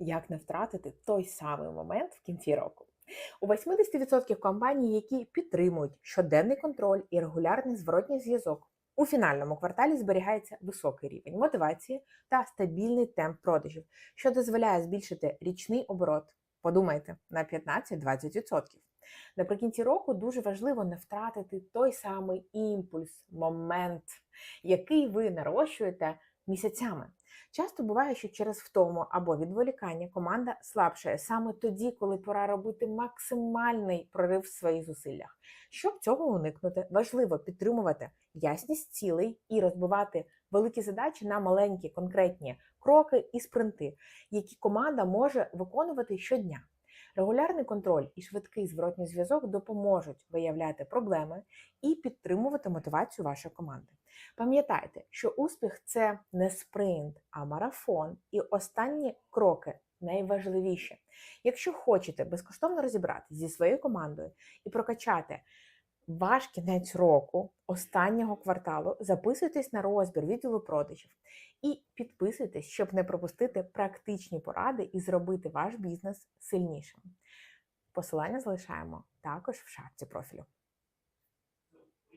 як не втратити той самий момент в кінці року. У 80% компаній, які підтримують щоденний контроль і регулярний зворотній зв'язок, у фінальному кварталі зберігається високий рівень мотивації та стабільний темп продажів, що дозволяє збільшити річний оборот. Подумайте на 15-20%. Наприкінці року дуже важливо не втратити той самий імпульс, момент, який ви нарощуєте місяцями. Часто буває, що через втому або відволікання команда слабшає саме тоді, коли пора робити максимальний прорив в своїх зусиллях. Щоб цього уникнути, важливо підтримувати ясність цілей і розбивати великі задачі на маленькі конкретні кроки і спринти, які команда може виконувати щодня. Регулярний контроль і швидкий зворотній зв'язок допоможуть виявляти проблеми і підтримувати мотивацію вашої команди. Пам'ятайте, що успіх це не спринт, а марафон, і останні кроки найважливіші. Якщо хочете безкоштовно розібратися зі своєю командою і прокачати ваш кінець року, останнього кварталу, записуйтесь на розбір відділу продажів і підписуйтесь, щоб не пропустити практичні поради і зробити ваш бізнес сильнішим. Посилання залишаємо також в шапці профілю.